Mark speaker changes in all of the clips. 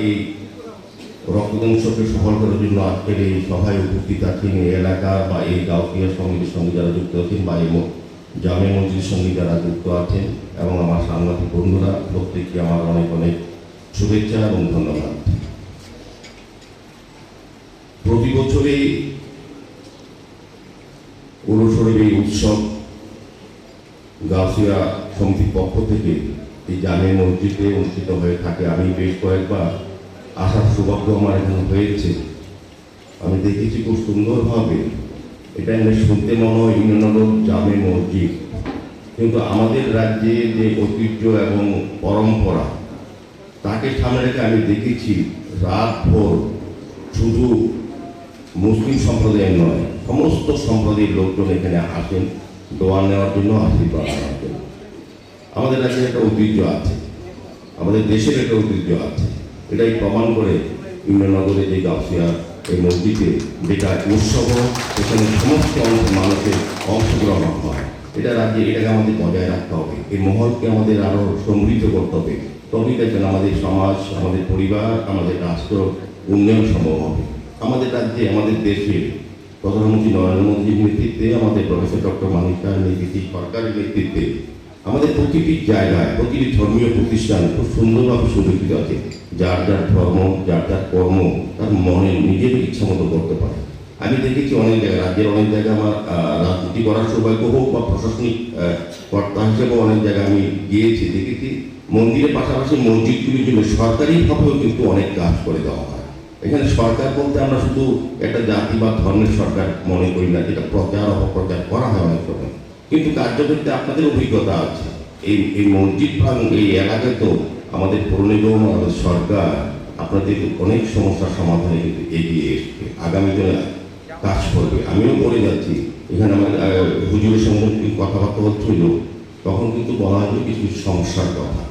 Speaker 1: এই রক্তদান উৎসবকে সফল করার জন্য আজকের এই সভায় উপস্থিত আছেন এই এলাকা বা এই গাউকিয়া সমিতির সঙ্গে যারা যুক্ত আছেন বা এই জামে মসজিদের সঙ্গে যারা যুক্ত আছেন এবং আমার সাংবাদিক বন্ধুরা, প্রত্যেককে আমার অনেক অনেক শুভেচ্ছা এবং ধন্যবাদ। প্রতি বছরই উরুশরীর এই উৎসব গাছিয়া সমিতির পক্ষ থেকে এই জামে মসজিদে অনুষ্ঠিত হয়ে থাকে। আমি বেশ কয়েকবার আসার সৌভাগ্য আমার এখানে হয়েছে। আমি দেখেছি খুব সুন্দরভাবে। এটা এমনি শুনতে মনে হয় ইউনিয়নগর জামে মসজিদ। কিন্তু আমাদের রাজ্যে যে ঐতিহ্য এবং পরম্পরা, তাকে সামনে রেখে আমি দেখেছি রাত ভোর শুধু মুসলিম সম্প্রদায়ের নয়, সমস্ত সম্প্রদায়ের লোকজন এখানে আসেন, দোয়া নেওয়ার জন্য, আশীর্বাদ নেওয়ার জন্য। আমাদের রাজ্যের একটা ঐতিহ্য আছে। আমাদের দেশের একটা ঐতিহ্য আছে। এটাই প্রমাণ করে ইন্দ্রনগরে যে গাছিয়া এই মসজিদে যেটা উৎসব এখানে সমস্ত মানুষের অংশগ্রহণ হয়। এটা রাজ্যে, এটাকে আমাদের বজায় রাখতে হবে। এই মহলকে আমাদের আরও সমৃদ্ধ করতে হবে। তবেই দেখবেন আমাদের সমাজ, আমাদের পরিবার, আমাদের রাষ্ট্র উন্নয়ন সম্ভব হবে। আমাদের রাজ্যে, আমাদের দেশে প্রধানমন্ত্রী নরেন্দ্র মোদীর নেতৃত্বে, আমাদের প্রফেসর ডক্টর মানিক শাহের নেতৃত্বে, সরকারের নেতৃত্বে আমাদের প্রতিটি জায়গায় প্রতিটি ধর্মীয় প্রতিষ্ঠান খুব সুন্দরভাবে সুরক্ষিত আছে। যার যার ধর্ম, যার যার কর্ম তার মনে নিজের ইচ্ছা মতো করতে পারে। আমি দেখেছি অনেক জায়গায়, রাজ্যের অনেক জায়গায় আমার রাজনীতি করার সৌভাগ্য হোক বা প্রশাসনিক কর্তা হিসেবে অনেক জায়গায় আমি গিয়েছি, দেখেছি। মন্দিরের পাশাপাশি মসজিদগুলির জন্য সরকারিভাবেও কিন্তু অনেক কাজ করে দেওয়া হয়। এখানে সরকার বলতে আমরা শুধু একটা জাতি বা ধর্মের সরকার মনে করি না, যেটা প্রচার অপপ্রচার করা হয় অনেক সময়। কিন্তু কার্যক্ষেত্রে আপনাদের অভিজ্ঞতা আছে। এই এই মসজিদ ভাঙ এই এলাকায় তো আমাদের পুরনিগম আমাদের সরকার আপনাদের অনেক সমস্যার সমাধানে কিন্তু এগিয়ে এসছে। আগামী দিনে কাজ করবে। আমিও বলে যাচ্ছি, এখানে আমার হুজুরের সঙ্গে কথাবার্তা হচ্ছিল, তখন কিন্তু বলা হয়েছে কিছু সমস্যার কথা।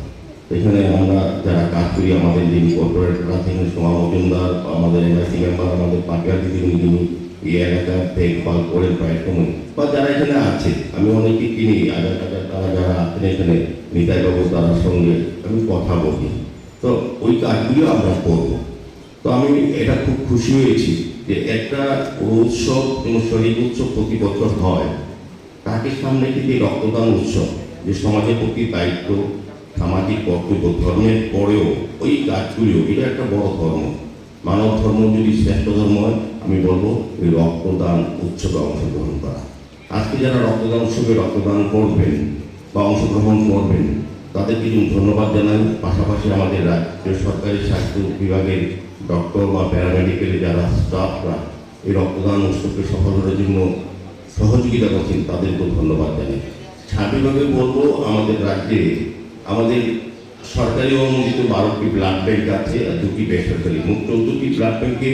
Speaker 1: এখানে আমরা যারা কাজ করি, আমাদের যিনি কর্পোরেটর আছেন সোমা মজুমদার, আমাদের এনআইসি মেম্বার আমাদের পাটিয়ার দিদি যিনি এই এলাকার দেখভাল করেন প্রায় সময়। বা যারা এখানে আছে, আমি অনেকে কিনি আগে আগে তারা যারা আছেন এখানে নিতাই বাবু তার সঙ্গে আমি কথা বলি। তো ওই কাজগুলো আমরা করব। তো আমি এটা খুব খুশি হয়েছি যে একটা উৎসব, কোনো শরীর উৎসব প্রতি বছর হয়, তাকে সামনে কিন্তু রক্তদান উৎসব, যে সমাজের প্রতি দায়িত্ব সামাজিক কর্তব্য ধর্মের পরেও ওই কাজগুলিও এটা একটা বড় ধর্ম। মানব ধর্ম যদি শ্রেষ্ঠ ধর্ম হয়, আমি বলব ওই রক্তদান উৎসবে অংশগ্রহণ করা। আজকে যারা রক্তদান উৎসবে রক্তদান করবেন বা অংশগ্রহণ করবেন তাদের কিন্তু ধন্যবাদ জানাই। পাশাপাশি আমাদের রাজ্য সরকারি স্বাস্থ্য বিভাগের ডক্টর বা প্যারামেডিক্যালের যারা স্টাফরা এই রক্তদান উৎসবকে সফল জন্য সহযোগিতা করছেন, তাদেরকেও ধন্যবাদ জানাই। স্বাভাবিকভাবে বলব, আমাদের রাজ্যে আমাদের সরকারি অনুমোদিত বারোটি ব্লাড ব্যাংক আছে, আর দুটি বেসরকারি। মোট চৌদ্দটি ব্লাড ব্যাংকে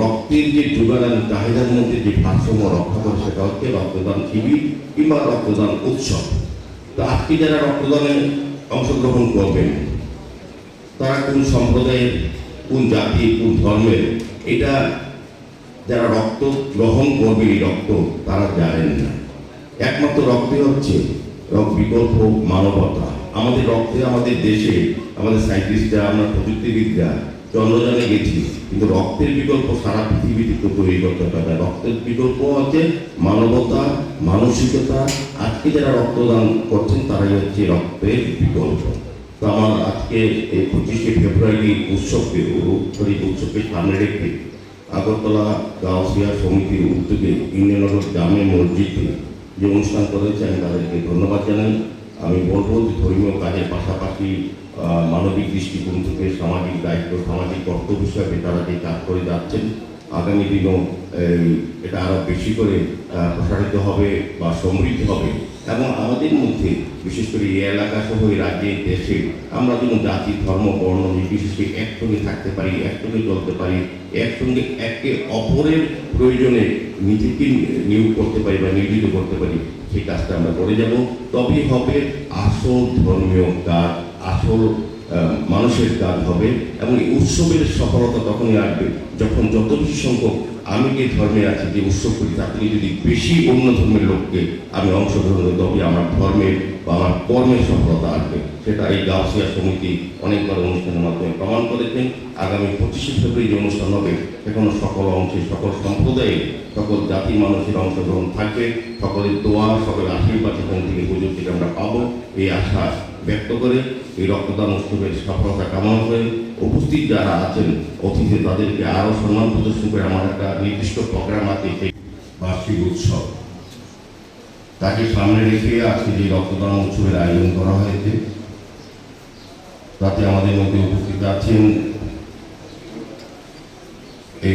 Speaker 1: রক্তের যে যোগাদান চাহিদার মধ্যে যে ভারসাম্য রক্ষা করে, সেটা হচ্ছে রক্তদান শিবির কিংবা রক্তদান উৎসব। তো আজকে যারা রক্তদানে অংশগ্রহণ করবেন, তারা কোন সম্প্রদায়ের, কোন জাতি, কোন ধর্মের, এটা যারা রক্ত গ্রহণ করবে এই রক্ত, তারা জানেন না। একমাত্র রক্তে হচ্ছে বিকল্প মানবতা। আমাদের রক্তে আমাদের দেশে আমাদের সাইন্টিস্টরা, আমরা প্রযুক্তিবিদরা চন্দ্রযানে গেছি, কিন্তু রক্তের বিকল্প সারা পৃথিবীতে তো তৈরি করতে পারে। রক্তের বিকল্প হচ্ছে মানবতা, মানসিকতা, আজকে যারা রক্তদান করছেন তারাই হচ্ছে রক্তের বিকল্প তো আমার আজকে এই পঁচিশে ফেব্রুয়ারি উৎসবকে শরীর উৎসবকে সামনে রেখে আগরতলা গাঁওসিয়া সমিতির উদ্যোগে ইন্দ্রনগর জামে মসজিদে যে অনুষ্ঠান করেছে, আমি তাদেরকে ধন্যবাদ জানাই আমি বলব যে ধর্মীয় কাজের পাশাপাশি মানবিক দৃষ্টিকোণ থেকে সামাজিক দায়িত্ব, সামাজিক কর্তব্য হিসাবে তারা যে কাজ করে যাচ্ছেন আগামী দিনও এটা আরও বেশি করে প্রসারিত হবে বা সমৃদ্ধ হবে। এবং আমাদের মধ্যে, বিশেষ করে এই এলাকা সহ রাজ্যে দেশে, আমরা যেন জাতি, ধর্ম, বর্ণ নির্বিশেষে একসঙ্গে থাকতে পারি, একসঙ্গে চলতে পারি, একসঙ্গে একে অপরের প্রয়োজনে নিজেকে নিয়োগ করতে পারি বা নিয়োজিত করতে পারি, সেই কাজটা আমরা করে যাব। তবেই হবে আসল ধর্মীয় কাজ, আসল মানুষের কাজ হবে এবং এই উৎসবের সফলতা তখনই আসবে যখন যত বেশি সংখ্যক আমি যে ধর্মে আছি, যে উৎসব করি থেকে যদি বেশি অন্য ধর্মের লোককে আমি অংশগ্রহণ করি, তবে আমার ধর্মের বা আমার কর্মের সফলতা আসবে। সেটা এই গাউসিয়া সমিতি অনেকবার অনুষ্ঠানের মাধ্যমে প্রমাণ করেছেন। আগামী পঁচিশে ফেব্রুয়ারি যে অনুষ্ঠান হবে, সেখানে সকল অংশে, সকল সম্প্রদায়ে, সকল জাতি মানুষের অংশগ্রহণ থাকবে। সকলের দোয়া, সকলের আশীর্বাদ সেখান থেকে পুজো আমরা পাবো। এই আশা ব্যক্ত করে এই রক্তদান উৎসবের সফলতা কামনা করে উপস্থিত যারা আছেন, অতিথি তাদেরকে আরও সম্মান প্রদর্শন করে আমার একটা নির্দিষ্ট প্রোগ্রাম আছে সেই বার্ষিক উৎসব। তাকে সামনে রেখে আজকে যে রক্তদান উৎসবের আয়োজন করা হয়েছে, তাতে আমাদের মধ্যে উপস্থিত আছেন